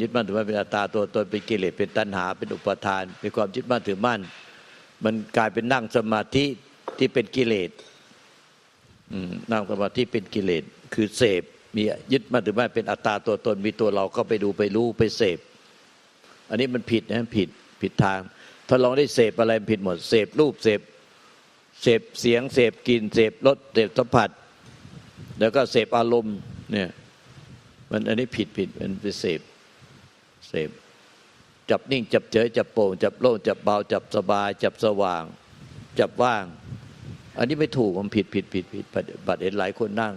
ยึดมั่นถือมั่นเป็นอัตตาตัวตนเป็นกิเลสเป็นตัณหาเป็นอุปทานเป็นความยึดมั่นถือมั่น มันกลายเป็นนั่งสมาธิที่เป็นกิเลสนั่งสมาธิเป็นกิเลสคือเสพมียึดมั่นถือมั่นเป็นอัตตาตัวตนมีตัวเราก็ไปดูไปรู้ไปเสพ อันนี้มันผิดนะผิดผิดทาง ถ้าลองได้เสพอะไรผิดหมดเสพรูปเสพเสพเสียงเสพกลิ่นเสพรสเสพสัมผัส แล้วก็เสพอารมณ์เนี่ยมันอันนี้ผิดผิดมันไปเสพ เสพจับนิ่งจับเฉยจับโป่งจับโล่งจับเบาจับสบาย จับสว่าง จับว่าง อันนี้ไม่ถูกมันผิดผิดผิดผิดบัดเห็นหลายคนนั่ง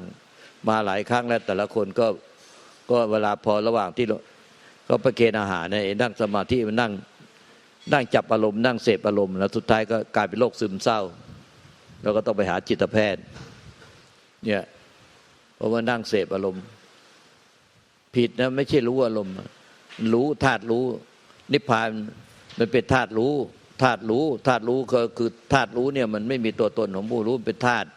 มาหลายครั้งแล้วแต่ละคนก็ก็เวลาพอระหว่างที่ก็ประเคนอาหารเนี่ยนั่งสมาธิมันนั่งนั่งจับอารมณ์นั่งเสพอารมณ์แล้วสุดท้ายก็กลายเป็นโรคซึมเศร้าเราก็ต้องไปหาจิตแพทย์เนี่ยเพราะว่านั่งเสพอารมณ์ ผิดนะไม่ใช่รู้อารมณ์ รู้ธาตุรู้ นิพพานมันเป็นธาตุรู้ธาตุรู้ธาตุรู้ก็คือธาตุรู้เนี่ยมันไม่มีตัวตนของผู้รู้เป็นธาตุ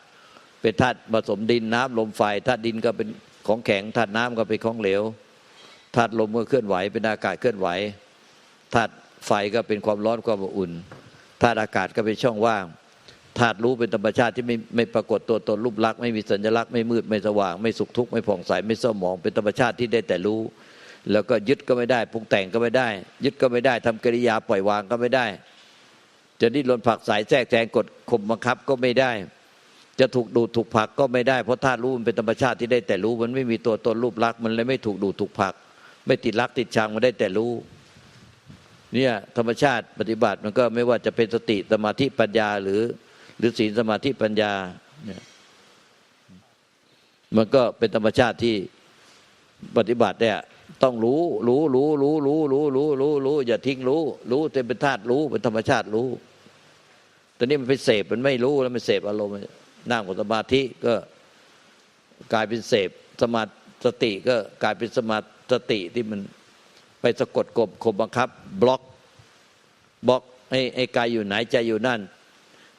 เป็นธาตุผสมดินน้ำลมไฟธาตุดินก็เป็นของแข็งธาตุน้ำก็เป็นของเหลวธาตุลมก็เคลื่อนไหว เป็นอากาศเคลื่อนไหวธาตุไฟก็เป็นความร้อนความอุ่นธาตุอากาศก็เป็นช่องว่างธาตุรู้เป็นธรรมชาติที่ไม่ไม่ปรากฏตัวตนรูปลักษณ์ไม่มีสัญลักษณ์ไม่มืดไม่สว่าง ไม่สุขทุกข์ไม่ผ่องใสไม่เศร้าหมองเป็นธรรมชาติที่ได้แต่รู้ แล้วก็ยึดก็ไม่ได้ปรุงแต่งก็ไม่ได้ ยึดก็ไม่ได้ทำกิริยาปล่อยวางก็ไม่ได้ จะดิ้นรนผักสายแทรกแซงกดข่มบังคับก็ไม่ได้ จะถูกดูดถูกผักก็ไม่ได้เพราะธาตุรู้มันเป็นธรรมชาติที่ได้แต่รู้ มันไม่มีตัวตนรูปลักษณ์มันเลยไม่ถูกดูดถูกผัก ไม่ติดรักติดชังมันได้แต่รู้ เนี่ยธรรมชาติปฏิบัติมันก็ไม่ว่าจะเป็นสติสมาธิปัญญาหรือ หรือศีลสมาธิปัญญาเนี่ยมันก็เป็นธรรมชาติที่ปฏิบัติเนี่ย ต้องรู้ รู้รู้รู้รู้รู้รู้รู้รู้อย่าทิ้งรู้ รู้เต็มเป็นธาตุรู้เป็นธรรมชาติรู้ตอนนี้มันไปเสพมันไม่รู้แล้วมันเสพอารมณ์นั่งกับสมาธิก็กลายเป็นเสพสมาสติก็กลายเป็นสมาสติที่มันไปสะกดกบข่มบังคับ บล็อกบล็อกให้ไอ้กายอยู่ไหนใจอยู่นั่น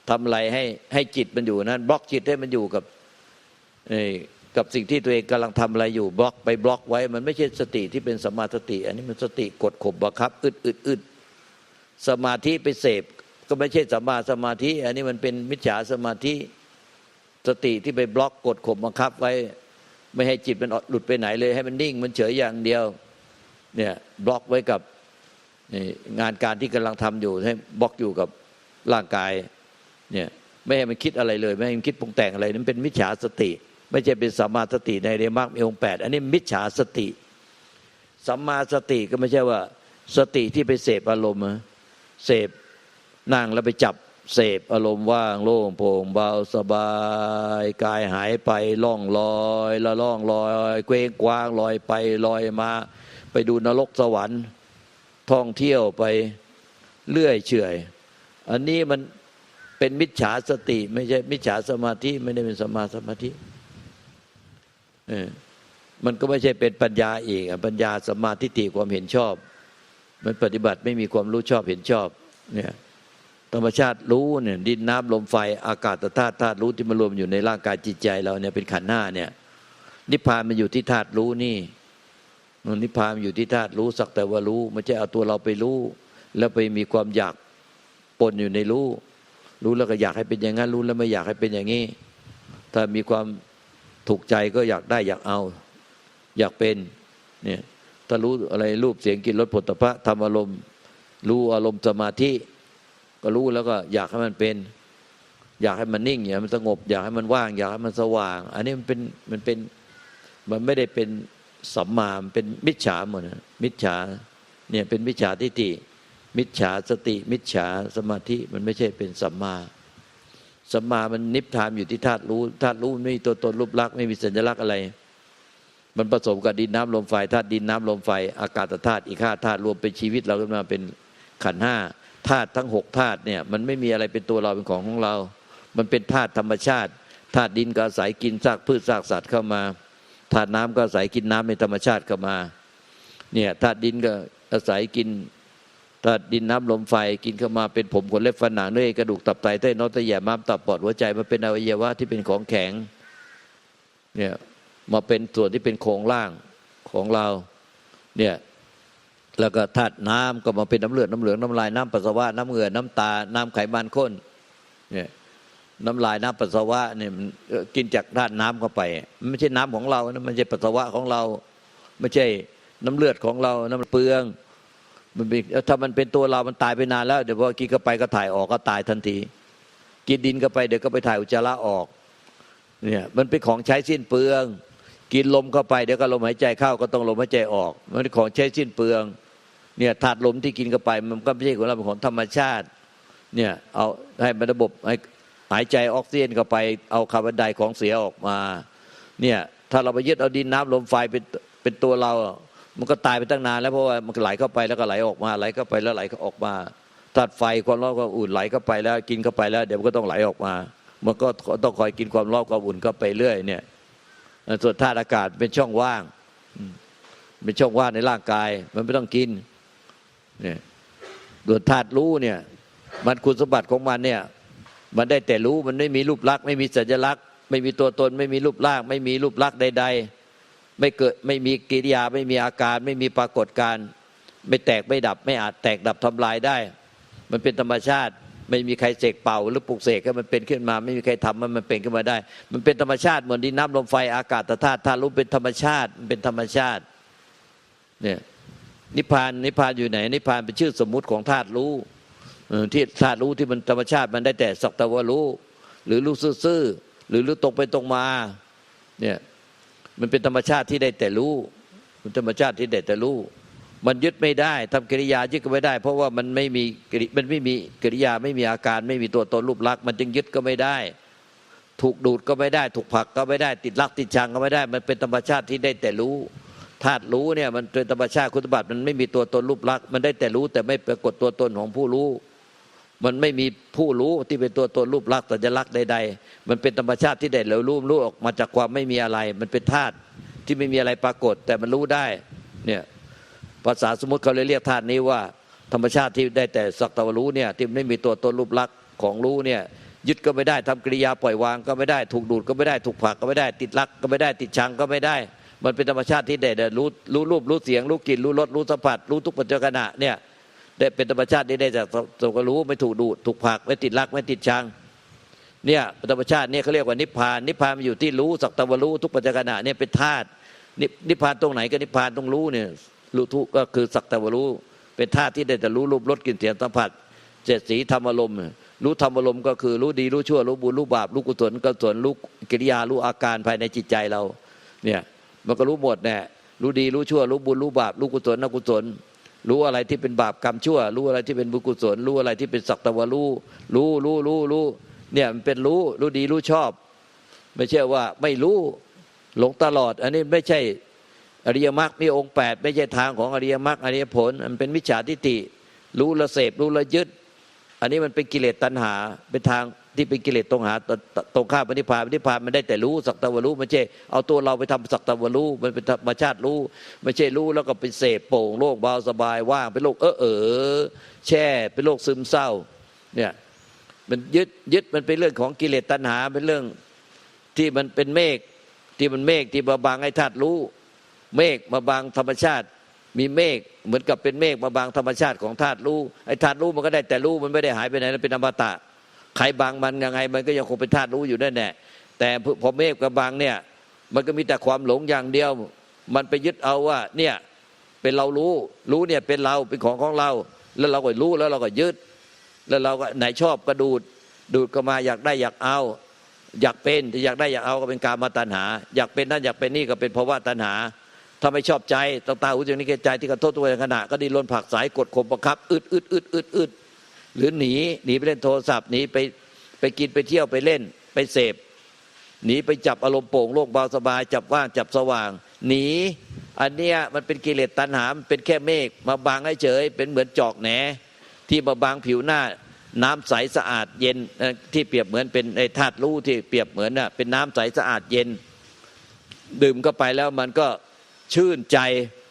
ทำอะไรให้ให้จิตมันอยู่นั้นบล็อกจิตให้มันอยู่กับ กับสิ่งที่ตัวเองกำลังทำอะไรอยู่บล็อกไปบล็อกไว้ มันไม่ใช่สติที่เป็นสมาสติ อันนี้มันสติกดข่มบังคับอึดอึดอึดสมาธิไปเสพ ก็ไม่ใช่สมาสมาธิ อันนี้มันเป็นมิจฉาสมาธิสติที่ไปบล็อกกดข่มบังคับไว้ ไม่ให้จิตมันหลุดไปไหนเลย ให้มันนิ่งมันเฉยอย่างเดียวเนี่ยบล็อกไว้กับงานการที่กำลังทำอยู่ให้บล็อกอยู่กับร่างกายเนี่ยไม่ให้มันคิดอะไรเลย ไม่ให้มันคิดปรุงแต่งอะไรนั้นเป็นมิจฉาสติ ไม่ใช่เป็นสัมมาสติในเรมักมีองค์แปดอันนี้มิจฉาสติสัมมาสติก็ไม่ใช่ว่า สติที่ไปเสพอารมณ์เสพนั่งแล้วไปจับเสพอารมณ์ว่างโล่งโปร่งเบาสบายกายหายไปล่องลอยละล่องลอยเกวงกว้างลอยไปลอยมา ไปดูนรกสวรรค์ ท่องเที่ยวไปเลื่อยเฉยอันนี้มันเป็นมิจฉาสติ ไม่ใช่มิจฉาสมาธิไม่ได้เป็นสมาสมาธิ มันก็ไม่ใช่เป็นปัญญาเองปัญญาสมาธิติความเห็นชอบ มันปฏิบัติไม่มีความรู้ชอบเห็นชอบ เนี่ย ธรรมชาติรู้เนี่ยดินน้ำลมไฟอากาศธาตุธาตุรู้ที่มารวมอยู่ในร่างกายจิตใจเราเนี่ยเป็นขันธ์หน้าเนี่ย นิพพานมันอยู่ที่ธาตุรู้นี่นิพพานอยู่ที่ธาตุรู้สักแต่ว่ารู้ไม่ใช่เอาตัวเราไปรู้ แล้วไปมีความอยากปนอยู่ในรู้ รู้แล้วก็อยากให้เป็นอย่างนั้นรู้แล้วไม่อยากให้เป็นอย่างนี้ ถ้ามีความ ถูกใจก็อยากได้อยากเอา อยากเป็นเนี่ยถ้ารู้อะไรรูปเสียงกลิ่นรสผลิตภัณฑ์ธรรมอารมณ์รู้อารมณ์สมาธิก็รู้แล้วก็อยากให้มันเป็น อยากให้มันนิ่งอยากมันสงบ อยากให้มันว่าง อยากให้มันสว่าง อันนี้มันเป็นมันเป็นมันไม่ได้เป็นสัมมามเป็นมิจฉาหมดนะมิจฉาเนี่ยเป็นมิจฉาทิฏฐิมิจฉาสติ มิจฉาสมาธิมันไม่ใช่เป็นสัมมา สัมมามันนิพพานอยู่ที่ธาตุรู้ธาตุรู้ไม่มีตัวตนรูปลักษณ์ไม่มีสัญลักษณ์อะไร มันผสมกับดินน้ำลมไฟธาตุดินน้ำลมไฟ อากาศธาตุอีกห้าธาตุรวมเป็นชีวิตเราขึ้นมาเป็นขันห้าธาตุทั้งหกธาตุเนี่ยมันไม่มีอะไรเป็นตัวเราเป็นของของเรา มันเป็นธาตุธรรมชาติธาตุดินก็อาศัยกินซากพืชซากสัตว์เข้ามาธาตุน้ำก็อาศัยกินน้ำในธรรมชาติเข้ามาเนี่ยธาตุดินก็อาศัยกิน ถ้าดินน้ำลมไฟกินเข้ามาเป็นผมขนเล็บฟันหนังเนื้อกระดูกตับไตเต้นอตะแยม้ามตับปอดหัวใจมาเป็นอวัยวะที่เป็นของแข็งเนี่ยมาเป็นส่วนที่เป็นโครงร่างของเราเนี่ยแล้วก็ธาตุน้ำก็มาเป็นน้ำเลือดน้ำเหลืองน้ำลายน้ำปัสสาวะน้ำเหงื่อน้ำตา น้ำไขมันข้นเนี่ยน้ำลายน้ำปัสสาวะเนี่ยมันกินจากธาตุน้ำเข้าไปมันไม่ใช่น้ำของเรานะมันไม่ใช่ปัสสาวะของเรา ไม่ใช่น้ำเลือดของเรา น้ำเปลือง มันเป็นถ้ามันเป็นตัวเรา มันตายไปนานแล้ว เดี๋ยวพอกินเข้าไปก็ถ่ายออกก็ตายทันที กินดินเข้าไปเดี๋ยวก็ไปถ่ายอุจจาระออก เนี่ย มันเป็นของใช้สิ้นเปลือง กินลมเข้าไปเดี๋ยวก็ลมหายใจเข้าก็ต้องลมหายใจออก มันเป็นของใช้สิ้นเปลือง เนี่ยธาตุลมที่กินเข้าไป มันก็ไม่ใช่ของเราเป็นของธรรมชาติ เนี่ย เอาให้มันระบบให้หายใจออกซิเจนเข้าไป เอาคาร์บอนไดออกของเสียออกมา เนี่ย ถ้าเราไปยึดเอาดินน้ำลมไฟเป็นเป็นตัวเรา มันก็ตายไปตั้งนานแล้วเพราะว่ามันไหลเข้าไปแล้วก็ไหลออกมาไหลเข้าไปแล้วไหลออกมาธาตุไฟความร้อนความอุ่นไหลเข้าไปแล้ว กินเข้าไปแล้ว เดี๋ยวมันก็ต้องไหลออกมา มันก็ต้องคอยกินความร้อนความอุ่นเข้าไปเรื่อยเนี่ยส่วนธาตุอากาศเป็นช่องว่างเป็นช่องว่างในร่างกาย มันไม่ต้องกินเนี่ยส่วนธาตุรู้เนี่ย มันคุณสมบัติของมันเนี่ย มันได้แต่รู้มันไม่มีรูปลักษณ์ไม่มีสัญลักษณ์ ไม่มีตัวตน ไม่มีรูปร่าง ไม่มีรูปลักษณ์ใด ๆ ไม่เกิดไม่มีกิริยาไม่มีอาการ ไม่มีปรากฏการณ์ไม่แตกไม่ดับ ไม่อาจแตกดับทำลายได้ มันเป็นธรรมชาติ ไม่มีใครเสกเป่า หรือปลุกเสกให้มันเป็นขึ้นมา ไม่มีใครทำมันมันเป็นขึ้นมาได้ มันเป็นธรรมชาติเหมือนดินน้ำลมไฟอากาศธาตุธาตุรู้เป็นธรรมชาติมันเป็นธรรมชาติเนี่ยนิพพานนิพพานอยู่ไหน นิพพานเป็นชื่อสมมุติของธาตุรู้ที่ธาตุรู้ที่มันธรรมชาติมันได้แต่สักต่ว่ารู้ หรือรู้ซื่อหรือรู้ตรงไปตรงมาเนี่ย มันเป็นธรรมชาติที่ได้แต่รู้มันธรรมชาติที่ได้แต่รู้ มันยึดไม่ได้ทำกิริยายึดก็ไม่ได้ เพราะว่ามันไม่มีกริมันไม่มีกิริยาไม่มีอาการ ไม่มีตัวตนรูปลักษณ์มันจึงยึดก็ไม่ได้ ถูกดูดก็ไม่ได้ ถูกผลักก็ไม่ได้ ติดลักติดชังก็ไม่ได้ มันเป็นธรรมชาติที่ได้แต่รู้ธาตุรู้เนี่ยมันเป็นธรรมชาติคุณสมบัติมันไม่มีตัวตนรูปลักษณ์มันได้แต่รู้แต่ไม่ปรากฏตัวตนของผู้รู้ มันไม่มีผู้รู้ที่เป็นตัวตนรูปลักษณ์สัญลักษณ์ใดๆ มันเป็นธรรมชาติที่ได้เรารู้รู้ออกมาจากความไม่มีอะไร มันเป็นธาตุที่ไม่มีอะไรปรากฏ แต่มันรู้ได้เนี่ยภาษาสมมติเขาเลยเรียกธาตุนี้ว่า ธรรมชาติที่ได้แต่สักแตวรู้เนี่ยที่ไม่มีตัวตนรูปลักษณ์ของรู้เนี่ยยึดก็ไม่ได้ทำกิริยาปล่อยวางก็ไม่ได้ถูกดูดก็ไม่ได้ถูกผลักก็ไม่ได้ติดลักก็ไม่ได้ติดชังก็ไม่ได้ มันเป็นธรรมชาติที่ได้แต่รู้รู้รูปรู้เสียงรู้กลิ่นรู้รสรู้สัมผัสรู้ทุกปัจจุบันเนี่ย ได้เป็นธรรมชาติได้จากสักรู้ไม่ถูกดูดถูกผักไม่ติดลักไม่ติดชังเนี่ยธรรมชาติเนี่ยเขาเรียกว่านิพพานนิพพานมันอยู่ที่รู้สักแตวารู้ทุกปัจจุบันเนี่ยเป็นธาตุนิพพานตรงไหนก็นิพพานตรงรู้เนี่ยรู้ทุกก็คือสักต่ว่ารู้ เป็นธาตุที่ได้แต่รู้รูปรสกลิ่นเสียงสัมผัสเจ็ดสีธรรมอารมณ์รู้ธรรมอารมณ์ก็คือรู้ดีรู้ชั่วรู้บุญรู้บาปรู้กุศลกุศลรู้กิริยารู้อาการภายในจิตใจเราเนี่ยมันก็รู้หมดแน่รู้ดีรู้ชั่วรู้บุญรู้บาปรู้กุศลอกุศล รู้อะไรที่เป็นบาปกรรมชั่ว รู้อะไรที่เป็นบุญกุศลรู้อะไรที่เป็นสักต่ว่ารู้รู้รู้รู้รู้เนี่ยมันเป็นรู้รู้ดีรู้ชอบ ไม่ใช่ว่าไม่รู้หลงตลอด อันนี้ไม่ใช่อริยมรรคมีองค์แปดไม่ใช่ทางของอริยมรรคอริยผลมันเป็นมิจฉาทิฏฐิรู้ละเสพรู้ละยึด อันนี้มันเป็นกิเลสตัณหาเป็นทาง ที่เป็นกิเลสตรงหาตรงข้ามปณิพพานปณิพพานมันได้แต่รู้สักตะวรู้ไม่ใช่เอาตัวเราไปทำสักตะวรู้มันเป็นธรรมชาติรู้ ไม่ใช่รู้แล้วก็เป็นเสพโป่งโลกเบาสบายว่างเป็นโลกเออเออแช่เป็นโลกซึมเศร้าเนี่ยมันยึดยึดมันเป็นเรื่องของกิเลสตัณหาเป็นเรื่องที่มันเป็นเมฆที่มันเมฆที่บาบางไอ้ธาตุรู้ เมฆมาบางธรรมชาติ มีเมฆเหมือนกับเป็นเมฆมาบางธรรมชาติของธาตุรู้ไอ้ธาตุรู้มันก็ได้แต่รู้มันไม่ได้หายไปไหนมันเป็นอมตะ ใครบางมันยังไง มันก็ยังคงเป็นธาตุรู้อยู่นั่นแหละแต่พอเมฆกับบางเนี่ย มันก็มีแต่ความหลงอย่างเดียว มันไปยึดเอาว่า เนี่ยเป็นเรารู้ รู้เนี่ยเป็นเราเป็นของของเรา แล้วเราก็รู้แล้วเราก็ยึด แล้วเราก็ไหนชอบก็ดูด ดูดก็มาอยากได้อยากเอา อยากเป็นอยากได้อยากเอาก็เป็นการมาตัณหา อยากเป็นนั่นอยากเป็นนี่ก็เป็นภาวะตัณหาถ้าไม่ชอบใจตาตาหูจมูกนิ้วกใจที่กระทบตัวขณะก็ดิ้นรนผักสายกดข่มประคับอึดอึดอึดอึดอึด หรือหนีหนีไปเล่นโทรศัพท์หนีไปไปกินไปเที่ยวไปเล่นไปเสพหนีไปจับอารมณ์โป่งโลกเบาสบาย จับว่างจับสว่าง หนี อันเนี้ยมันเป็นกิเลสตัณหามันเป็นแค่เมฆมาบางให้เฉยเป็นเหมือนจอกแหน ที่มาบางผิวหน้า น้ำใสสะอาดเย็นที่เปรียบเหมือนเป็นไอ้ธาตุรู้ที่เปรียบเหมือนน่ะเป็นน้ำใสสะอาดเย็น ดื่มเข้าไปแล้วมันก็ชื่นใจ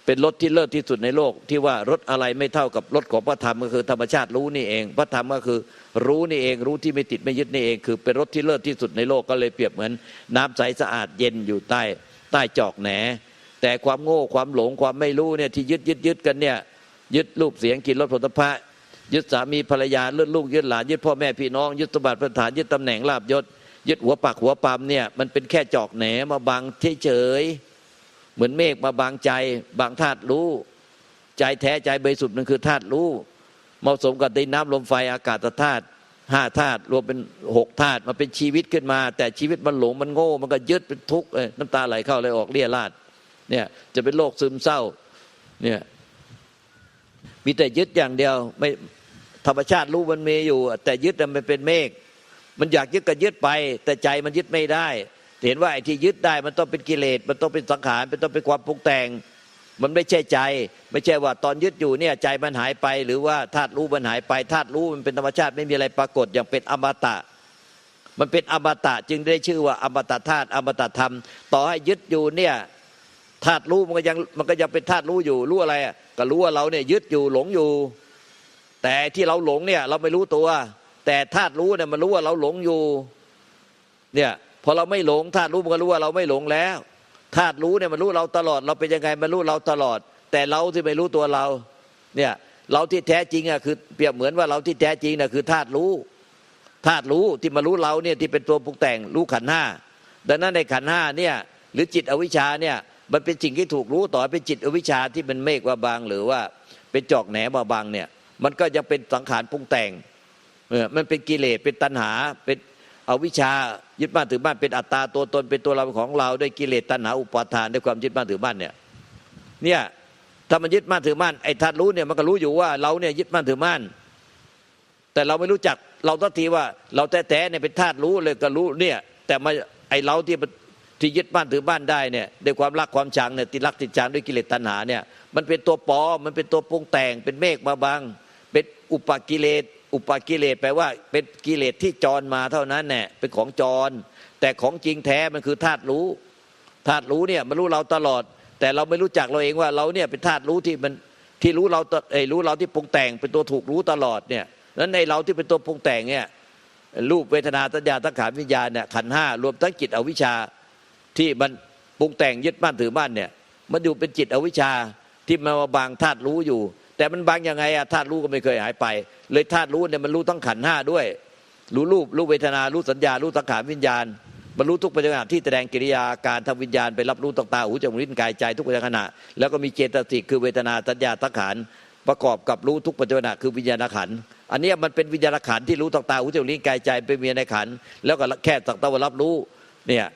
เป็นรสที่เลิศที่สุดในโลก ที่ว่ารสอะไรไม่เท่ากับรสของพระธรรมก็คือธรรมชาติรู้นี่เอง พระธรรมก็คือรู้นี่เอง รู้ที่ไม่ติดไม่ยึดนี่เอง คือเป็นรสที่เลิศที่สุดในโลกก็เลยเปรียบเหมือน น้ำใสสะอาดเย็นอยู่ใต้ใต้จอกแหน แต่ความโง่ความหลงความไม่รู้เนี่ยที่ยึดยึดยึดกันเนี่ยยึดรูปเสียงกลินรสผลิตภัณฑ์ยึดสามีภรรยายึดลูกยึดหลานยึดพ่อแม่พี่น้องยึดสมบัติประฐานยึดตำแหน่งลาบยศยึดหัวปักหัวปามเนี่ยมันเป็นแค่จอกแหนมาบังเฉยๆ เหมือนเมฆมาบังใจ บางธาตุรู้ ใจแท้ใจบริสุทธิ์นั่นคือธาตุรู้เหมาะสมกับดินน้ำลมไฟอากาศธาตุห้าธาตุรวมเป็นหกธาตุมาเป็นชีวิตขึ้นมา แต่ชีวิตมันหลงมันโง่ มันก็ยึดเป็นทุกข์น้ำตาไหลเข้าไหลออกเลี่ยราดเนี่ยจะเป็นโรคซึมเศร้าเนี่ยมีแต่ยึดอย่างเดียวไม่ธรรมชาติรู้มันมีอยู่ แต่ยึดมันเป็นเมฆมันอยากยึดก็ยึดไป แต่ใจมันยึดไม่ได้ เห็นว่าไอ้ที่ยึดได้มันต้องเป็นกิเลสมันต้องเป็นสังขารมันต้องเป็นความปรุงแต่ง มันไม่ใช่ใจ ไม่ใช่ว่าตอนยึดอยู่เนี่ยใจมันหายไป หรือว่าธาตุรู้มันหายไปธาตุรู้มันเป็นธรรมชาติไม่มีอะไรปรากฏอย่างเป็นอมตะ มันเป็นอมตะจึงได้ชื่อว่าอมตะธาตุอมตะธรรม ต่อให้ยึดอยู่เนี่ยธาตุรู้มันก็ยังมันก็ยังเป็นธาตุรู้อยู่รู้อะไรอะก็รู้ว่าเราเนี่ยยึดอยู่หลงอยู่ แต่ที่เราหลงเนี่ยเราไม่รู้ตัว แต่ธาตุรู้เนี่ยมันรู้ว่าเราหลงอยู่เนี่ย พอเราไม่หลงธาตุรู้มันก็รู้ว่าเราไม่หลงแล้วธาตุรู้เนี่ยมันรู้เราตลอด เราเป็นยังไงมันรู้เราตลอด แต่เราที่ไม่รู้ตัวเรา เนี่ยเราที่แท้จริงอะคือเปรียบเหมือนว่าเราที่แท้จริงน่ะคือธาตุรู้ธาตุรู้ที่มารู้เราเนี่ยที่เป็นตัวปรุงแต่งรู้ขันห้าดังนั้นในขันห้าเนี่ยหรือจิตอวิชชาเนี่ยมันเป็นสิ่งที่ถูกรู้ต่อเป็นจิตอวิชชาที่เป็นเมฆว่าบางหรือว่าเป็นจอกแหนมาบางเนี่ยมันก็ยังเป็นสังขารปรุงแต่งเออมันเป็นกิเลสเป็นตัณหาเป็น เอาวิชายึดบ้านถือบ้านเป็นอัตตาตัวตนเป็นตัวเราของเราด้วยกิเลสตัณหาอุปาทานด้วยความยึดบ้านถือบ้านเนี่ยเนี่ยถ้ามันยึดบ้านถือบ้านไอ้ธาตุรู้เนี่ยมันก็รู้อยู่ว่าเราเนี่ยยึดบ้านถือบ้านแต่เราไม่รู้จักเราทัทีว่าเราแท้ๆเนี่ยเป็นธาตุรู้เลยก็รู้เนี่ยแต่มาไอ้เราที่ที่ยึดบ้านถือบ้านได้เนี่ยด้วยความรักความชังเนี่ยติดรักติดชังด้วยกิเลสตัณหาเนี่ยมันเป็นตัวปอมมันเป็นตัวปรุงแต่งเป็นเมฆมาบังเป็นอุปกิเลส อุปกิเลสแปลว่าเป็นกิเลสที่จรมาเท่านั้นแน่เป็นของจร แต่ของจริงแท้มันคือธาตุรู้ธาตุรู้เนี่ยมันรู้เราตลอด แต่เราไม่รู้จักเราเองว่าเราเนี่ยเป็นธาตุรู้ที่มันที่รู้เราไอ้รู้เราที่ปรุงแต่งเป็นตัวถูกรู้ตลอดเนี่ยนั้นในเราที่เป็นตัวปรุงแต่งเนี่ยรูปเวทนาสัญญาตังขาวิญญาณเนี่ยขันห้ารวมทั้งจิตอวิชชาที่มันปรุงแต่งยึดบ้านถือบ้านเนี่ยมันอยู่เป็นจิตอวิชชาที่มันมาบางธาตุรู้อยู่ แต่มันบางยังไงอะธาตุรู้ก็ไม่เคยหายไป เลยธาตุรู้เนี่ยมันรู้ทั้งขันห้าด้วย รู้รูปรู้เวทนารู้สัญญารู้สังขารวิญญาณบรรลุทุกปัจจุบันที่แสดงกิริยาการทำวิญญาณไปรับรู้ต่างๆหูจมูกลิ้นกายใจทุกปัจจุบันขณะแล้วก็มีเจตสิกคือเวทนาสัญญาสังขารประกอบกับรู้ทุกปัจจุบันคือวิญญาณขันอันนี้มันเป็นวิญญาณขันที่รู้ต่างๆหูจมูกลิ้นกายใจเป็นวิญญาณขันแล้วก็แค่สักตะวันรับรู้เนี่ย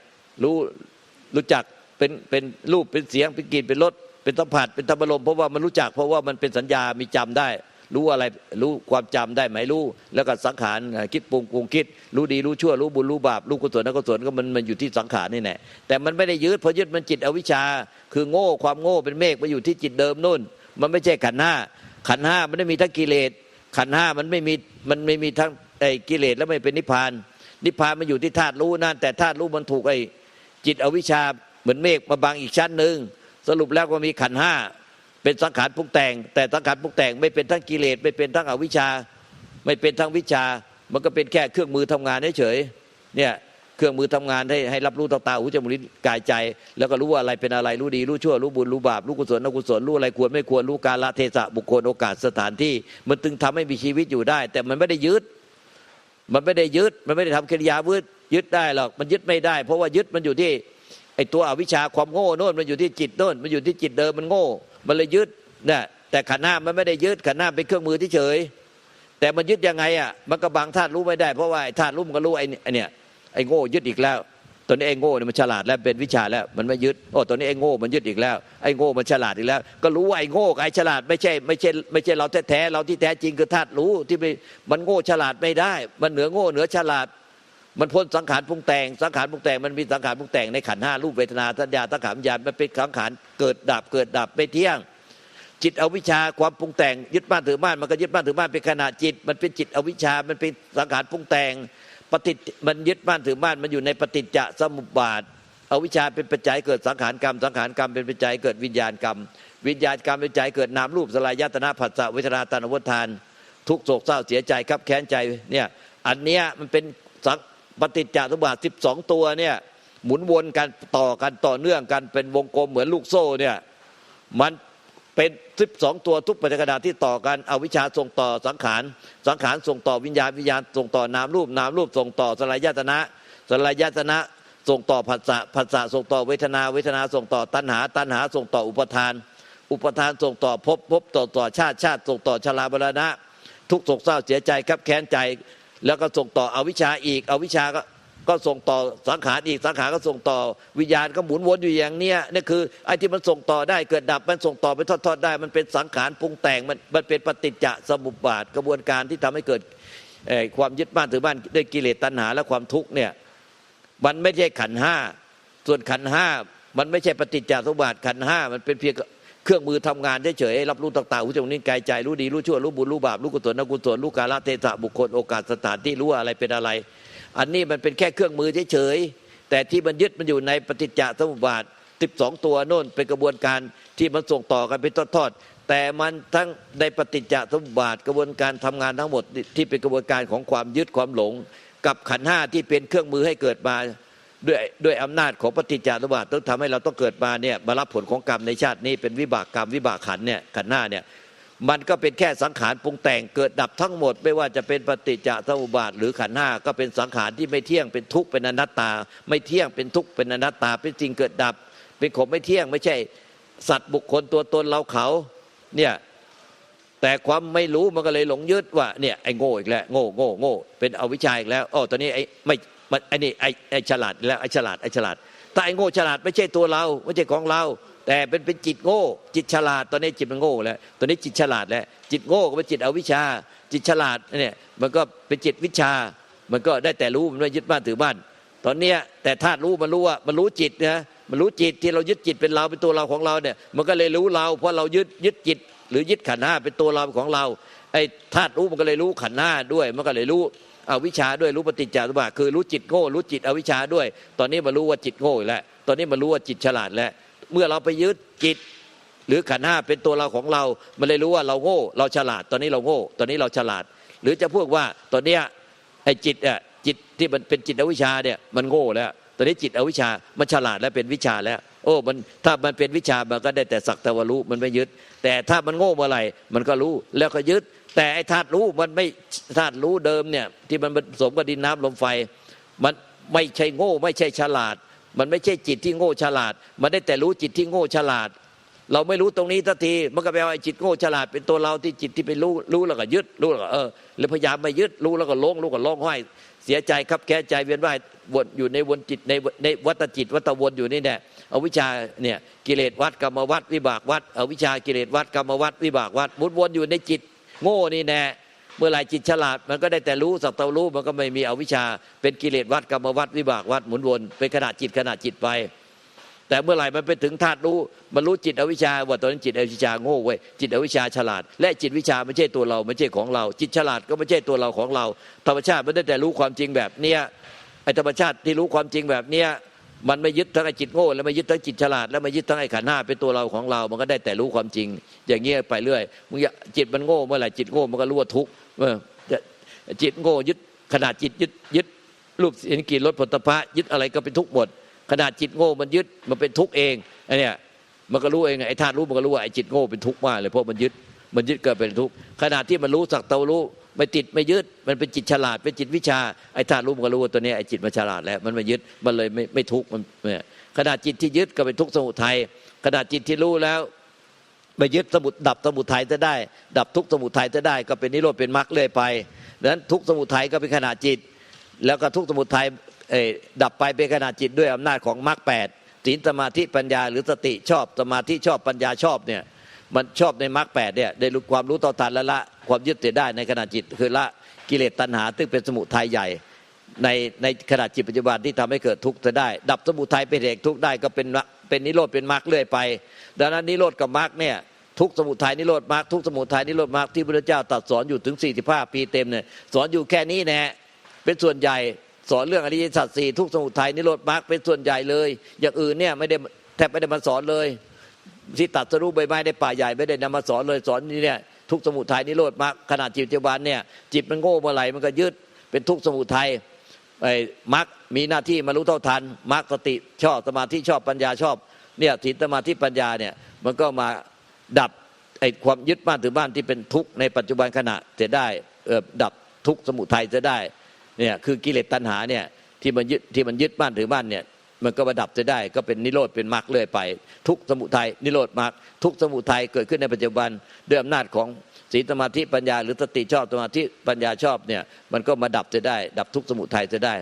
รู้รู้จักเป็นเป็นรูปเป็นเสียงเป็นกลิ่นเป็นรส เป็นสัมผัสเป็นธรรมลมเพราะว่ามันรู้จักเพราะว่ามันเป็นสัญญามีจำได้ รู้อะไรรู้ความจำได้ไหมรู้ แล้วก็สังขารคิดปรุงปรุงคิด รู้ดีรู้ชั่วรู้บุญรู้บาปรู้กุศลนักกุศลก็มันมันอยู่ที่สังขารนี่แหละแต่มันไม่ได้ยึดเพราะยึดมันจิตอวิชชา คือโง่ความโง่เป็นเมฆมาอยู่ที่จิตเดิมนู่น มันไม่ใช่ขันห้าขันห้ามันไม่มีทั้งกิเลสขันห้ามันไม่มีมันไม่มีทั้งไอ้กิเลสแล้วไม่เป็นนิพพาน นิพพานมันอยู่ที่ธาตุรู้นั่นแต่ธาตุรู้มันถูกไอ้จิตอวิชชาเหมือนเมฆมาบังอีกชั้นหนึ่ง สรุปแล้วก็มีขันห้าเป็นสังขารปรุงแต่ง แต่สังขารปรุงแต่งไม่เป็นทั้งกิเลสไม่เป็นทั้งอวิชชา ไม่เป็นทั้งวิชา มันก็เป็นแค่เครื่องมือทำงานเฉยๆเนี่ยเครื่องมือทำงานให้ให้รับรู้ตาตาหูจมูกลิ้นกายใจ แล้วก็รู้ว่าอะไรเป็นอะไรรู้ดีรู้ชั่วรู้บุญรู้บาปรู้กุศลอกุศลรู้อะไรควรไม่ควรรู้กาลเทศะบุคคลโอกาสสถานที่ มันตึงทำให้มีชีวิตอยู่ได้ แต่มันไม่ได้ยึด มันไม่ได้ยึด มันไม่ได้ทำกิริยายึดยึดได้หรอกมันยึดไม่ได้ เพราะว่ายึดมันอยู่ที่ ไอตัวอวิชชาความโง่โน่นมันอยู่ที่จิตโน่นมันอยู่ที่จิตเดิมมันโง่ มันเลยยึดเนี่ยแต่ขันห้ามันไม่ได้ยึดขันห้าเป็นเครื่องมือที่เฉย แต่มันยึดยังไงอะมันก็บางธาตุรู้ไม่ได้เพราะว่าธาตุรู้มันก็รู้ไอ้เนี่ยไอ้โง่ยึดอีกแล้วตัวนี้ไอ้โง่เนี่ยมันฉลาดแล้วเป็นวิชาแล้ว มันไม่ยึดโอ้ตัวนี้ไอ้โง่มันยึดอีกแล้วไอ้โง่มันฉลาดอีกแล้ว ก็รู้ว่าไอ้โง่ไอ้ฉลาดไม่ใช่ไม่ใช่ไม่ใช่เราแท้ๆเราที่แท้จริงคือธาตุรู้ที่มันโง่ฉลาดไม่ได้ มันเหนือโง่เหนือฉลาด มันพ้นสังขารปรุงแต่ง สังขารปรุงแต่งมันมีสังขารปรุงแต่งในขันห้ารูปเวทนาสัญญาสังขารวิญญาณมันเป็นสังขารเกิดดับเกิดดับไม่เที่ยง จิตอวิชชาความปรุงแต่ง ยึดบ้านถือบ้านมันก็ยึดบ้านถือบ้านเป็นขณะจิต มันเป็นจิตอวิชชามันเป็นสังขารปรุงแต่งปฏิมันยึดบ้านถือบ้านมันอยู่ในปฏิจจสมุปบาทอวิชชาเป็นปัจจัยเกิดสังขารกรรม สังขารกรรมเป็นปัจจัยเกิดวิญญาณกรรม วิญญาณกรรมเป็นปัจจัยเกิดนามรูปสลายยตนาผัสสะเวทนาตานวัฏทาน ทุกโศกเศร้าเสียใจครับแค้นใจเนี่ยอันเนี้ยมันเป็นสัง ปฏิจจสมุปบาทสิบสองตัวเนี่ยหมุนวนกันต่อกันต่อเนื่องกันเป็นวงกลมเหมือนลูกโซ่เนี่ยมันเป็นสิบสองตัวทุกปัจจัยขณะที่ต่อกันเอาวิชชาส่งต่อสังขารสังขารส่งต่อวิญญาณวิญญาณส่งต่อนามรูปนามรูปส่งต่อสลายยตนะสลายยตนะส่งต่อผัสสะผัสสะส่งต่อเวทนาเวทนาส่งต่อตัณหา ตัณหาส่งต่ออุปทาน อุปทานส่งต่อภพภพต่อต่อชาติชาติส่งต่อชราบรณะ ทุกโศกเศร้าเสียใจครับแค้นใจ แล้วก็ส่งต่ออวิชชาอีก อวิชชาก็ก็ส่งต่อสังขารอีกสังขารก็ส่งต่อวิญญาณก็หมุนวนอยู่อย่างเนี้ยนี่คือไอ้ที่มันส่งต่อได้เกิดดับมันส่งต่อไปทอดๆได้ มันเป็นสังขารปรุงแต่งมันมันเป็นปฏิจจสมุปบาทกระบวนการที่ทำให้เกิดความยึดบ้านถือบ้านด้วยกิเลสตัณหาและความทุกข์เนี่ยมันไม่ใช่ขันห้าส่วนขันห้ามันไม่ใช่ปฏิจจสมุปบาทขันห้ามันเป็นเพียง เครื่องมือทำงานเฉยๆรับรู้ต่างๆหูจมูกนิ้วกายใจรู้ดีรู้ชั่วรู้บุญรู้บาปรู้กุศลอกุศลรู้กาลเทศะบุคคลโอกาสสถานที่รู้ว่าอะไรเป็นอะไร อันนี้มันเป็นแค่เครื่องมือเฉยๆแต่ที่มันยึดมันอยู่ในปฏิจจสมุปบาท12 ตัวโน่นเป็นกระบวนการที่มันส่งต่อกันเป็นทอดๆแต่มันทั้งในปฏิจจสมุปบาทกระบวนการทำงานทั้งหมดที่เป็นกระบวนการของความยึดความหลง กับขันห้าที่เป็นเครื่องมือให้เกิดมา ด้วยด้วยอำนาจของปฏิจจสมุปบาทต้องทำให้เราต้องเกิดมาเนี่ยมารับผลของกรรมในชาตินี้เป็นวิบากกรรมวิบากขันเนี่ยขันหน้าเนี่ยมันก็เป็นแค่สังขารปรุงแต่งเกิดดับทั้งหมด ไม่ว่าจะเป็นปฏิจจสมุปบาทหรือขันธ์ห้าก็เป็นสังขารที่ไม่เที่ยงเป็นทุกข์เป็นอนัตตา ไม่เที่ยงเป็นทุกข์เป็นอนัตตา เป็นจริงเกิดดับ เป็นของไม่เที่ยงไม่ใช่ สัตว์บุคคลตัวตนเราเขาเนี่ยแต่ความไม่รู้มันก็เลยหลงยึดว่าเนี่ยไอ้โง่อีกแล้วโง่โง่โง่เป็นอวิชชาอีกแล้วอ๋อตอนนี้ไอ้ไม่ มันไอ้นี่ไอ้ไอ้ฉลาดแล้วไอ้ฉลาดไอ้ฉลาดแต่ไอ้โง่ฉลาดไม่ใช่ตัวเราไม่ใช่ของเรา แต่เป็นเป็นจิตโง่ จิตฉลาดตอนนี้จิตมันโง่แล้วตอนนี้จิตฉลาดแล้วจิตโง่ก็เป็นจิตอวิชชา จิตฉลาดเนี่ยมันก็เป็นจิตวิชา มันก็ได้แต่รู้มันไม่ยึดบ้านถือบ้านตอนเนี้ยแต่ธาตุรู้มันรู้ว่ามันรู้จิตนะมันรู้จิตที่เรายึดจิตเป็นเราเป็นตัวเราของเราเนี่ยมันก็เลยรู้เรา เพราะเรายึดยึดจิต หรือยึดขันห้าเป็นตัวเราของเราไอ้ธาตุรู้มันก็เลยรู้ขันห้าด้วย มันก็เลยรู้ อวิชชาด้วยรู้ปฏิจจสมุปบาทคือรู้จิตโง่รู้จิตอวิชชาด้วย ตอนนี้มารู้ว่าจิตโง่แล้วตอนนี้มารู้ว่าจิตฉลาดแล้วเมื่อเราไปยึดจิตหรือขันห้าเป็นตัวเราของเรา มันเลยรู้ว่าเราโง่ เราฉลาด ตอนนี้เราโง่ ตอนนี้เราฉลาด หรือจะพูดว่าตอนเนี้ยไอ้จิตอะจิตที่มันเป็นจิตอวิชชาเนี่ยมันโง่แล้ว ตอนนี้จิตอวิชชามันฉลาดแล้วเป็นวิชาแล้ว โอ้มันถ้ามันเป็นวิชามันก็ได้แต่สักแต่วรู้มันไม่ยึด แต่ถ้ามันโง่เมื่อไหร่มันก็รู้แล้วก็ยึด แต่ไอ้ธาตุรู้มันไม่ธาตุรู้เดิมเนี่ย ที่มันผสมกับดินน้ำลมไฟ มันไม่ใช่โง่ ไม่ใช่ฉลาด มันไม่ใช่จิตที่โง่ฉลาด มันได้แต่รู้จิตที่โง่ฉลาด เราไม่รู้ตรงนี้ทันทีมันก็แปลว่าไอ้จิตโง่ฉลาด เป็นตัวเราที่จิตที่ไปรู้รู้แล้วก็ยึดรู้แล้วก็เออแล้วพยายามไม่ยึดรู้แล้วก็ลงรู้ก็ร้องห้อยเสียใจครับแค้ใจเวียนว่ายวนอยู่ในวนจิตในในวัฏจิตวัฏวนอยู่นี่แน่เอาวิชาเนี่ยกิเลสวัดกรรมวัดวิบากวัดเอาวิชากิเลสวัดกรรมวัดวิบากวัดมุนวนอยู่ในจิต โง่นี่แน่เมื่อไหร่จิตฉลาด มันก็ได้แต่รู้สักแต่รู้มันก็ไม่มีอวิชชา เป็นกิเลสวัดกรรมวัดวิบากวัดหมุนวนเป็นขณะจิตขณะจิตไป แต่เมื่อไหร่มันไปถึงธาตุรู้มันรู้จิตอวิชชาว่าตอนนั้นจิตอวิชชาโง่เว้ยจิตอวิชชาฉลาด และจิตวิชาไม่ใช่ตัวเราไม่ใช่ของเรา จิตฉลาดก็ไม่ใช่ตัวเราของเรา ธรรมชาติมันได้แต่รู้ความจริงแบบเนี้ยไอ้ธรรมชาติที่รู้ความจริงแบบเนี้ย มันไม่ยึดทั้งไอ้จิตโง่แล้วไม่ยึดทั้งจิตฉลาด แล้วไม่ยึดทั้งไอ้ขันห้าเป็นตัวเราของเรา มันก็ได้แต่รู้ความจริง อย่างเงี้ยไปเรื่อยมึงจิตมันโง่เมื่อไหร่จิตโง่มันก็รู้ว่าทุกข์เออจิตโง่ยึดขนาดจิตยึดยึดรูปเสียงกลิ่นรสผลิตภัณฑ์ยึดอะไรก็เป็นทุกข์หมดขนาดจิตโง่มันยึดมันเป็นทุกข์เองไอ้เนี่ยมันก็รู้เองไอ้ธาตุรู้มันก็รู้ว่าไอ้จิตโง่เป็นทุกข์มากเลยเพราะมันยึดมันยึดเกิดเป็นทุกข์ขนาดที่มันรู้สักเตารู้ ไม่ติดไม่ยึดมันเป็นจิตฉลาดเป็นจิตวิชาไอ้ธาตุรู้มันก็รู้ว่าตัวนี้ไอ้จิตมันฉลาดแล้ว มันไม่ยึดมันเลยไม่ไม่ทุกข์มันเนี่ยขนาดจิตที่ยึดก็เป็นทุกข์สมุทัยขนาดจิตที่รู้แล้วไม่ยึดสมุดดับสมุทัยจะได้ ดับทุกสมุทัยจะได้ ก็เป็นนิโรธเป็นมรรคเรื่อยไปดังนั้นทุกสมุทัยก็เป็นขนาดจิต แล้วก็ทุกสมุทัยเอ่ดับไปเป็นขนาดจิตด้วยอำนาจของมรรคแปดศีลสมาธิปัญญาหรือสติชอบสมาธิชอบปัญญาชอบเนี่ยมันชอบในมรรคแปดเนี่ยได้รู้ความรู้ต่อทานและละ ความยึดติดได้ในขณะจิต คือละกิเลสตัณหาซึ่งเป็นสมุทัยใหญ่ในในขณะจิตปัจจุบันที่ทำให้เกิดทุกข์จะได้ ดับสมุทัยเป็นเหตุทุกข์ได้ก็เป็นเป็นนิโรธเป็นมรรคเรื่อยไป ดังนั้นนิโรธกับมรรคเนี่ยทุกสมุทัยนิโรธมรรคทุกสมุทัยนิโรธมรรคที่พระเจ้าตรัสสอนอยู่ถึง 45 ปีเต็มเนี่ยสอนอยู่แค่นี้แน่เป็นส่วนใหญ่สอนเรื่องอริยสัจสี่ทุกสมุทัยนิโรธมรรคเป็นส่วนใหญ่เลย อย่างอื่นเนี่ยไม่ได้แทบไม่ได้มาสอนเลย ที่ตัดสรุปใบไม้ในป่าใหญ่ไม่ได้นำมาสอนเลยสอนนี่เนี่ย ทุกสมุทัยนิโรธมรรคขนาดจิตปัจจุบันเนี่ยจิตมันโง่เมื่อไหร่มันก็ยึดเป็นทุกสมุทัยไอ้มรรคมีหน้าที่มารู้เท่าทันมรรคสติชอบสมาธิชอบปัญญาชอบเนี่ยศีลสมาธิปัญญาเนี่ยมันก็มาดับไอ้ความยึดบ้านถือบ้านที่เป็นทุกข์ในปัจจุบันขณะจะได้เออดับทุกสมุทัยจะได้เนี่ยคือกิเลสตัณหาเนี่ยที่มันยึดที่มันยึดบ้านถือบ้านเนี่ย มันก็มาดับจะได้ก็เป็นนิโรธเป็นมรรคเรื่อยไป ทุกสมุทัยนิโรธมรรคทุกสมุทัยเกิดขึ้นในปัจจุบันด้วยอำนาจของศีลสมาธิปัญญาหรือสติชอบสมาธิปัญญาชอบเนี่ยมันก็มาดับจะได้ ดับทุกสมุทัยจะได้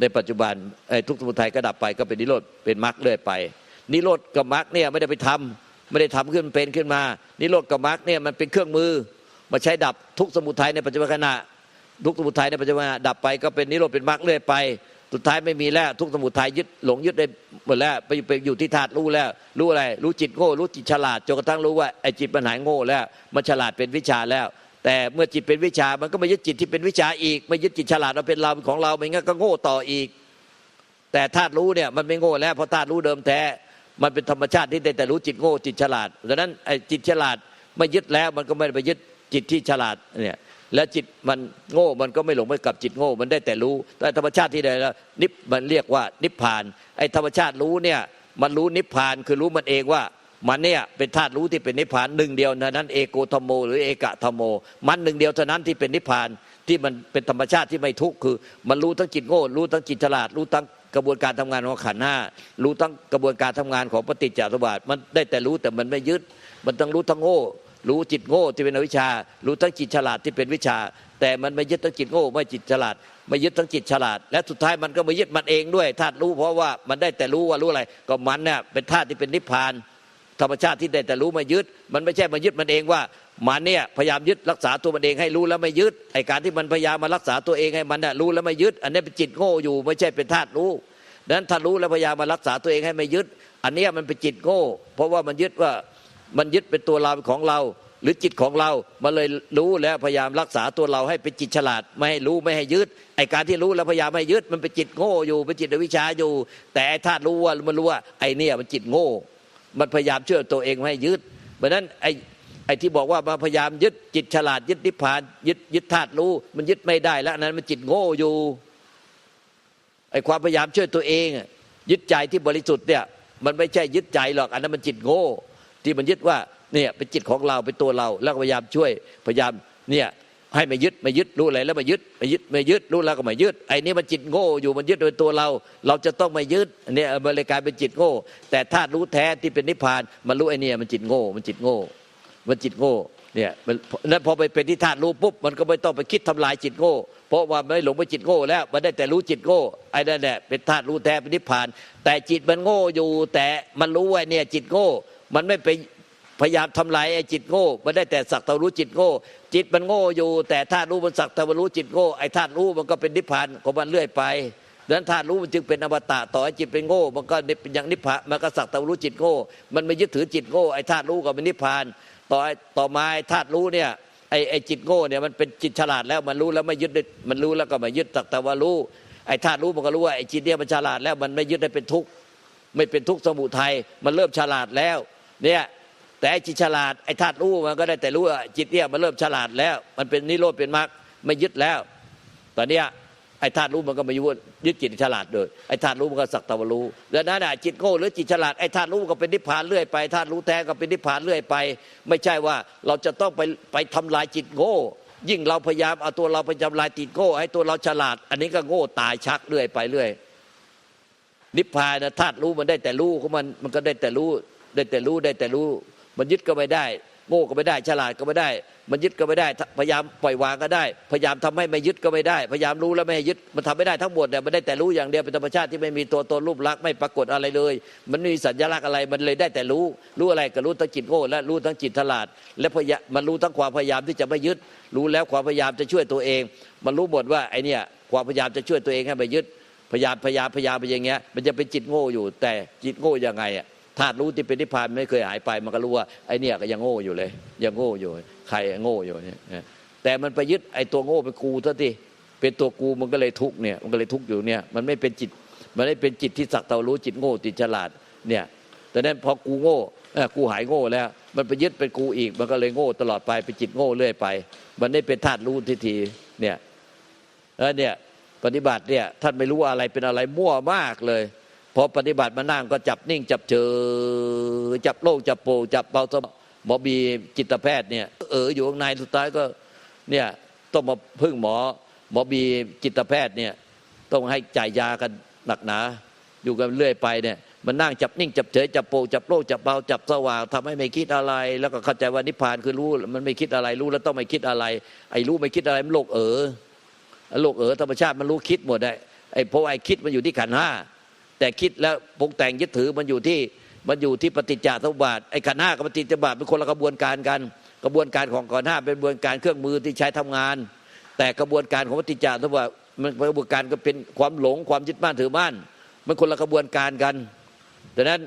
ในปัจจุบันไอ้ทุกสมุทัยก็ดับไปก็เป็นนิโรธเป็นมรรคเรื่อยไป นิโรธกับมรรคเนี่ยไม่ได้ไปทำไม่ได้ทำขึ้นเป็นขึ้นมา นิโรธกับมรรคเนี่ยมันเป็นเครื่องมือมาใช้ดับทุกสมุทัยในปัจจุบันขณะทุกสมุทัยในปัจจุบันขณะดับไปก็เป็นนิโรธเป็นมรรคเรื่อยไป สุดท้ายไม่มีแล้วทุกสมุทัยยึดหลงยึดได้หมดแล้วไปไปอยู่ที่ธาตุรู้แล้ว รู้อะไร รู้จิตโง่ รู้จิตฉลาดจนกระทั่งรู้ว่าไอ้จิตมันหายโง่แล้ว มันฉลาดเป็นวิชาแล้ว แต่เมื่อจิตเป็นวิชามันก็ไม่ยึดจิตที่เป็นวิชาอีกไม่ยึดจิตฉลาดเราเป็นเราเป็นของเราไม่งั้นก็โง่ต่ออีก แต่ธาตุรู้เนี่ยมันไม่โง่แล้วเพราะธาตุรู้เดิมแท้ มันเป็นธรรมชาติที่ได้แต่รู้จิตโง่จิตฉลาดดังนั้นไอ้จิตฉลาดไม่ยึดแล้วมันก็ไม่ไปยึดจิตที่ฉลาดเนี่ย แล้วจิตมันโง่มันก็ไม่หลงไปกับจิตโง่ มันได้แต่รู้แต่ธรรมชาติที่ใดแล้วนิพมันเรียกว่านิพพาน ไอ้ธรรมชาติรู้เนี่ยมันรู้นิพพานคือรู้มันเองว่ามันเนี่ยเป็นธาตุรู้ที่เป็นนิพพานหนึ่งเดียวเท่านั้นเอโกธรรมโม หรือเอกะธรรมโม มันหนึ่งเดียวเท่านั้นที่เป็นนิพพานที่มันเป็นธรรมชาติที่ไม่ทุกข์คือ มันรู้ทั้งจิตโง่ รู้ทั้งจิตฉลาด รู้ทั้งกระบวนการทำงานของขันห้ารู้ทั้งกระบวนการทำงานของปฏิจจสมุปบาทมันได้แต่รู้แต่มันไม่ยึด มันต้องรู้ทั้งโง่ รู้จิตโง่ที่เป็นอวิชชา รู้ทั้งจิตฉลาดที่เป็นวิชา แต่มันไม่ยึดทั้งจิตโง่ไม่จิตฉลาด ไม่ยึดทั้งจิตฉลาด และสุดท้ายมันก็ไม่ยึดมันเองด้วยธาตุรู้เพราะว่ามันได้แต่รู้ว่ารู้อะไร ก็มันเนี่ยเป็นธาตุที่เป็นนิพพาน ธรรมชาติที่ได้แต่รู้ไม่ยึด มันไม่ใช่มายึดมันเองว่ามันเนี่ยพยายามยึดรักษาตัวมันเองให้รู้แล้วไม่ยึดไอการที่มันพยายามมารักษาตัวเองให้มันน่ะรู้แล้วไม่ยึด อันนี้เป็นจิตโง่อยู่ ไม่ใช่เป็นธาตุรู้ดังนั้นถ้ารู้แล้วพยายามมารักษาตัวเองให้ไม่ยึด อันนี้มันเป็นจิตโง่ เพราะว่ามันยึดว่า มันยึดเป็นตัวเราเป็นของเรา หรือจิตของเรามันเลยรู้แล้วพยายามรักษาตัวเราให้เป็นจิตฉลาด ไม่ให้รู้ไม่ให้ยึดไอการที่รู้แล้วพยายามไม่ยึดมันเป็นจิตโง่อยู่เป็นจิตอวิชชาอยู่ แต่ไอธาตุรู้ว่ามันรู้ว่าไอเนี่ยมันจิตโง่ มันพยายามเชื่อตัวเองไม่ให้ยึดเพราะนั้นไอไอ้ที่บอกว่ามาพยายามยึดจิตฉลาดยึดนิพพานยึดยึดธาตุรู้ มันยึดไม่ได้แล้วนั้นมันจิตโง่อยู่ไอ้ความพยายามช่วยตัวเอง ยึดใจที่บริสุทธิ์เนี่ยมันไม่ใช่ยึดใจหรอก อันนั้นมันจิตโง่ ที่มันยึดว่าเนี่ยเป็นจิตของเราเป็นตัวเรา แล้วพยายามช่วยพยายามเนี่ยให้ไม่ยึดไม่ยึดรู้อะไรแล้วไม่ยึดไม่ยึดไม่ยึดรู้แล้วก็ไม่ยึดไอ้นี่มันจิตโง่อยู่มันยึดโดยตัวเรา เราจะต้องไม่ยึดเนี่ยมันเลยกลายเป็นจิตโง่ แต่ธาตุรู้แท้ที่เป็นนิพพานมันรู้ไอ้นี่มันจิตโง่ มันจิตโง่ มันจิตโง่เนี่ยนั้นพอไปเป็นที่ธาตุรู้ปุ๊บมันก็ไม่ต้องไปคิดทำลายจิตโง่ เพราะว่าไม่หลงไปจิตโง่แล้วมันได้แต่รู้จิตโง่ไอ้นั่นแหละเป็นธาตุรู้แท้เป็นนิพพาน แต่จิตมันโง่อยู่แต่มันรู้ว่าเนี่ยจิตโง่ มันไม่ไปพยายามทำลายไอ้จิตโง่ มันได้แต่สักแต่รู้จิตโง่ จิตมันโง่อยู่ แต่ธาตุรู้มันสักแต่รู้จิตโง่ ไอ้ธาตุรู้มันก็เป็นนิพพานของมันเรื่อยไปดังนั้นธาตุรู้มันจึงเป็นอมตะต่อให้จิตเป็นโง่ มันก็เป็นอย่างนิพพานมันก็สักแต่รู้จิตโง่ มันไม่ยึดถือจิตโง่ ไอ้ธาตุรู้ก็เป็นนิพพาน ต่อต่อมาไอ้ธาตุรู้เนี่ยไอ้ไอ้จิตโง่เนี่ยมันเป็นจิตฉลาดแล้วมันรู้แล้วไม่ยึดมันรู้แล้วก็ไม่ยึดสักแต่ว่ารู้ ไอ้ธาตุรู้มันก็รู้ว่าไอ้จิตเนี่ยมันฉลาดแล้วมันไม่ยึดได้เป็นทุกข์ไม่เป็นทุกข์สมุทัยมันเริ่มฉลาดแล้ว เนี่ยแต่จิตฉลาดไอ้ธาตุรู้มันก็ได้แต่รู้ว่าจิตเนี่ยมันเริ่มฉลาดแล้ว มันเป็นนิโรธเป็นมรรคไม่ยึดแล้ว ตอนเนี้ยไอ้ธาตุรู้มันก็ไม่ยึดยึดจิตฉลาดเลยไอ้ธาตุรู้มันก็สักแตวารู้แล้วนั้นน่ะจิตโง่หรือจิตฉลาดไอ้ธาตุรู้ก็เป็นนิพพานเรื่อยไปธาตุรู้แท้ก็เป็นนิพพานเรื่อยไป ไม่ใช่ว่าเราจะต้องไปไปทำลายจิตโง่ ยิ่งเราพยายามเอาตัวเราไปทำลายจิตโง่ให้ตัวเราฉลาด อันนี้ก็โง่ตายชักเรื่อยไปเรื่อยนิพพานนะธาตุรู้มันได้แต่รู้ของมันมันก็ได้แต่รู้ ได้แต่รู้ได้แต่รู้ มันยึดก็ไม่ได้ โง่ก็ไม่ได้ ฉลาดก็ไม่ได้ มันยึดก็ไม่ได้ พยายามปล่อยวางก็ได้ พยายามทำให้ไม่ยึดก็ไม่ได้ พยายามรู้แล้วไม่ให้ยึด มันทำไม่ได้ทั้งหมดเนี่ยมันได้แต่รู้อย่างเดียวเป็นธรรมชาติที่ไม่มีตัวตนรูปลักษณ์ไม่ปรากฏอะไรเลย มันไม่มีสัญลักษณ์อะไรมันเลยได้แต่รู้ รู้อะไรก็รู้ทั้งจิตโง่และรู้ทั้งจิตฉลาด และพยามันรู้ทั้งความพยายามที่จะไม่ยึด รู้แล้วความพยายามจะช่วยตัวเอง มันรู้หมดว่าไอเนี่ยความพยายามจะช่วยตัวเองให้ไม่ยึดพยายามพยายามพยายามไปอย่างเงี้ยมันจะเป็นจิตโง่อยู่แต่จิตโง่ยังไงอะ ธาตุรู้ที่เป็นนิพพานไม่เคยหายไปมันก็รู้ว่าไอเนี่ยก็ยังโง่อยู่เลย ยังโง่อยู่ ใครโง่อยู่เนี่ยแต่มันไปยึดไอตัวโง่เป็นกูซะทีเป็นตัวกูมันก็เลยทุกเนี่ยมันก็เลยทุกอยู่เนี่ยมันไม่เป็นจิตมันไม่เป็นจิตที่สักแต่รู้จิตโง่จิตฉลาดเนี่ยแต่นั้นพอกูโง่กูหายโง่แล้ว มันไปยึดเป็นกูอีก มันก็เลยโง่ตลอดไปเป็นจิตโง่เรื่อยไป มันได้เป็นธาตุรู้ทีทีเนี่ยแล้วเนี่ยปฏิบัติเนี่ยท่านไม่รู้อะไรเป็นอะไรมั่วมากเลย พอปฏิบัติมานั่งก็จับนิ่งจับเฉยจับโลกจับโปจับเบาสหมอบีจิตแพทย์เนี่ยเอออยู่ข้างในสุดท้ายก็เนี่ยต้องมาพึ่งหมอ หมอบีจิตแพทย์เนี่ยต้องให้จ่ายยากันหนักหนา อยู่กันเรื่อยไปเนี่ยมันนั่งจับนิ่งจับเฉยจับโปจับโลกจับเบาจับสว่างทำให้ไม่คิดอะไร แล้วก็เข้าใจว่านิพพานคือรู้มันไม่คิดอะไรรู้แล้วต้องไม่คิดอะไร ไอ้รู้ไม่คิดอะไรมันโลกเออโลกเออธรรมชาติมันรู้คิดหมดได้ไอ้เพราะไอ้คิดมันอยู่ที่ขันห้า แต่คิดแล้วปรุงแต่งยึดถือมันอยู่ที่มันอยู่ที่ปฏิจจสมบาทไอ้ขันห้ากับปฏิจจสมบาทเป็นคนละกระบวนการกัน กระบวนการของขันห้าเป็นกระบวนการเครื่องมือที่ใช้ทำงาน แต่กระบวนการของปฏิจจสมบาทมันกระบวนการก็เป็นความหลงความยึดมั่นถือมั่นมันคนละกระบวนการกันดังนั้น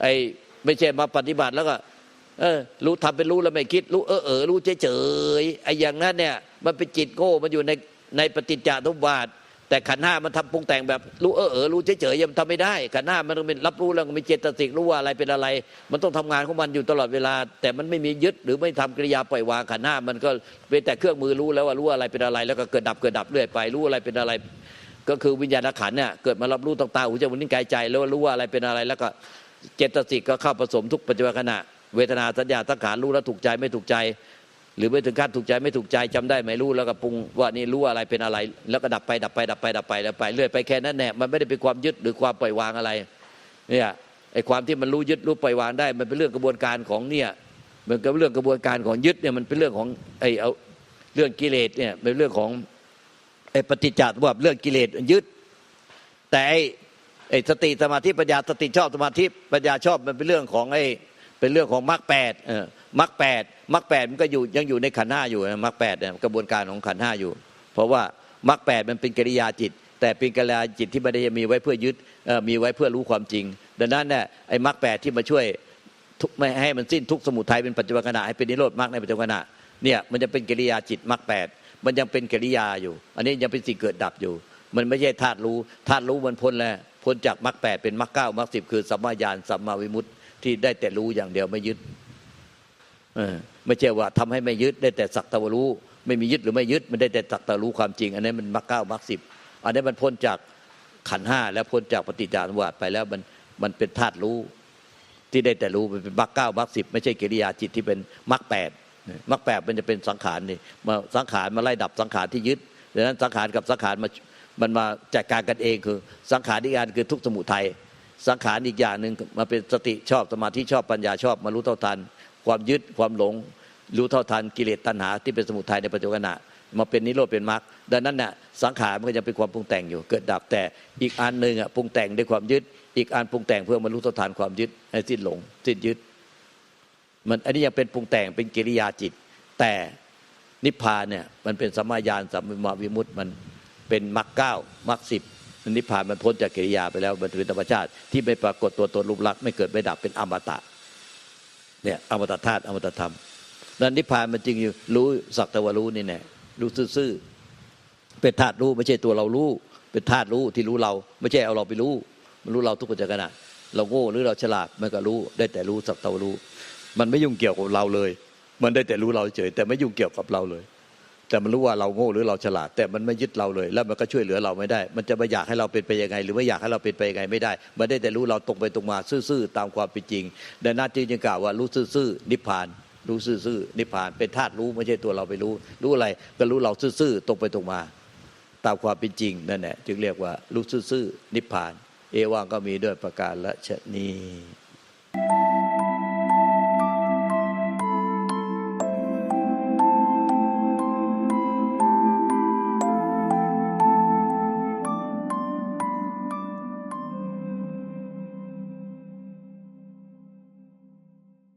ไอ้ไม่ใช่มาปฏิบัติแล้วก็เออรู้ทำเป็นรู้แล้วไม่คิด รู้เออเออรู้เฉยเฉยไอ้อย่างนั้นเนี่ยมันเป็นจิตโง่มันอยู่ในในปฏิจจสมบาท แต่ขันห้ามันทำปรุงแต่งแบบรู้เออเออรู้เฉยเฉยๆยังทำไม่ได้ ขันห้ามันต้องเป็นรับรู้แล้วก็มีเจตสิกรู้ว่าอะไรเป็นอะไร มันต้องทำงานของมันอยู่ตลอดเวลา แต่มันไม่มียึดหรือไม่ทำกิริยาปล่อยวางขันห้ามันก็เป็นแต่เครื่องมือรู้แล้วว่ารู้อะไรเป็นอะไร แล้วก็เกิดดับเกิดดับเรื่อยไปรู้อะไรเป็นอะไร ก็คือวิญญาณขันเนี่ยเกิดมารับรู้ต่างตาหูจมูกนิ้วกายใจแล้วรู้ว่าอะไรเป็นอะไร แล้วก็เจตสิกก็เข้าผสมทุกปัจจุบันขณะเวทนาสัญญาสังขารรู้แล้วถูกใจไม่ถูกใจ หรือไม่ถึงขั้นถูกใจไม่ถูกใจจำได้ไม่รู้แล้วก็ปรุงว่านี่รู้อะไรเป็นอะไร แล้วก็ดับไปดับไปดับไปดับไปดับไปเรื่อยไปแค่นั้นแหละมันไม่ได้เป็นความยึดหรือความปล่อยวางอะไรเนี่ยไอ้ความที่มันรู้ยึดรู้ปล่อยวางได้ มันเป็นเรื่องกระบวนการของเนี่ยมันก็เรื่องกระบวนการของยึดเนี่ยมันเป็นเรื่องของไอ้เอาเรื่องกิเลสเนี่ยเป็นเรื่องของไอ้ปฏิจจสมุปบาทเรื่องกิเลสยึด แต่ไอ้ไอ้สติสมาธิปัญญาสติชอบสมาธิปัญญาชอบมันเป็นเรื่องของไอ้เป็นเรื่องของมรรคแปดเออ มรรคแปดมรรคแปดมันก็อยู่ยังอยู่ในขันห้าอยู่นะมรรคแปดเนี่ยกระบวนการของขันห้าอยู่ เพราะว่ามรรคแปดมันเป็นกิริยาจิต แต่เป็นกิริยาจิตที่ไม่ได้มีไว้เพื่อยึดมีไว้เพื่อรู้ความจริง ดังนั้นเนี่ยไอ้มรรคแปดที่มาช่วยไม่ให้มันสิ้นทุกสมุทัยเป็นปัจจุบันขณะให้เป็นนิโรธมรรคในปัจจุบันขณะเนี่ยมันจะเป็นกิริยาจิตมรรคแปดมันยังเป็นกิริยาอยู่ อันนี้ยังเป็นสิ่งเกิดดับอยู่ มันไม่ใช่ธาตุรู้ธาตุรู้มันพ้นแล้วพ้นจากมรรคแปดเป็นมรรคเก้ามรรคสิบคือสัมมาญาณสัมมาวิมุตติที่ได้แต่รู้อย่างเดียวไม่ยึด ไม่ใช่ว่าทำให้ไม่ยึดได้แต่สักตะวารู้ ไม่มียึดหรือไม่ยึดมันได้แต่สักตะรู้ความจริง อันนี้มันมรรคเก้ามรรคสิบอันนี้มันพ้นจากขันห้าแล้วพ้นจากปฏิจจสมุปบาทไปแล้วมันมันเป็นธาตุรู้ ที่ได้แต่รู้มันเป็นมรรคเก้ามรรคสิบไม่ใช่กิริยาจิตที่เป็นมรรคแปดมรรคแปดมันจะเป็นสังขารนี่มาสังขารมาไล่ดับสังขารที่ยึดดังนั้นสังขารกับสังขารมามันมาจัดการกันเองคือ สังขารอีกอย่างคือทุกสมุทัยสังขารอีกอย่างหนึ่งมาเป็นสติชอบสมาธิชอบปัญญาชอบมารู้เท่าทัน ความยึดความหลง รู้เท่าทันกิเลสตัณหาที่เป็นสมุทัยในปัจจุบันมาเป็นนิโรธเป็นมรรคดังนั้นน่ะสังขารมันก็จะเป็นความปรุงแต่งอยู่ เกิดดับแต่อีกอันหนึ่งอะปรุงแต่งด้วยความยึด อีกอันปรุงแต่งเพื่อมารู้เท่าทันความยึดให้สิ้นหลงสิ้นยึด มันอันนี้ยังเป็นปรุงแต่งเป็นกิริยาจิต แต่นิพพานเนี่ยมันเป็นสัมมาญาณสัมมาวิมุตติมันเป็นมรรคเก้ามรรคสิบนิพพานมันพ้นจากกิริยาไปแล้วมันเป็นธรรมชาติที่ไม่ปรากฏตัวตนรูปลักษณ์ไม่เกิดไม่ดับเป็นอมตะ เนี่ยอมตะธาตุอมตะธรรมนั้นนิพพานมันจริงอยู่รู้สักแต่ว่ารู้นี่แน่รู้ซื่อๆเป็นธาตุรู้ไม่ใช่ตัวเรารู้ เป็นธาตุรู้ที่รู้เรา ไม่ใช่เอาเราไปรู้ มันรู้เราทุกปัจจุบันเราโง่หรือเราฉลาดมันก็รู้ ได้แต่รู้สักแต่ว่ารู้ มันไม่ยุ่งเกี่ยวกับเราเลย มันได้แต่รู้เราเฉยแต่ไม่ยุ่งเกี่ยวกับเราเลย แต่มันรู้ว่าเราโง่หรือเราฉลาด แต่มันไม่ยึดเราเลย แล้วมันก็ช่วยเหลือเราไม่ได้ มันจะไม่อยากให้เราเป็นไปยังไง หรือไม่อยากให้เราเป็นไปยังไงไม่ได้มันได้แต่รู้เราตรงไปตรงมาซื่อๆตามความเป็นจริงดังนั้นจึงยังกล่าวว่ารู้ซื่อๆนิพพาน รู้ซื่อๆนิพพาน เป็นธาตุรู้ไม่ใช่ตัวเราไปรู้ รู้อะไรก็รู้เราซื่อๆตรงไปตรงมา ตามความเป็นจริงนั่นแหละจึงเรียกว่ารู้ซื่อๆนิพพาน เอวังก็มีด้วยประการละชนี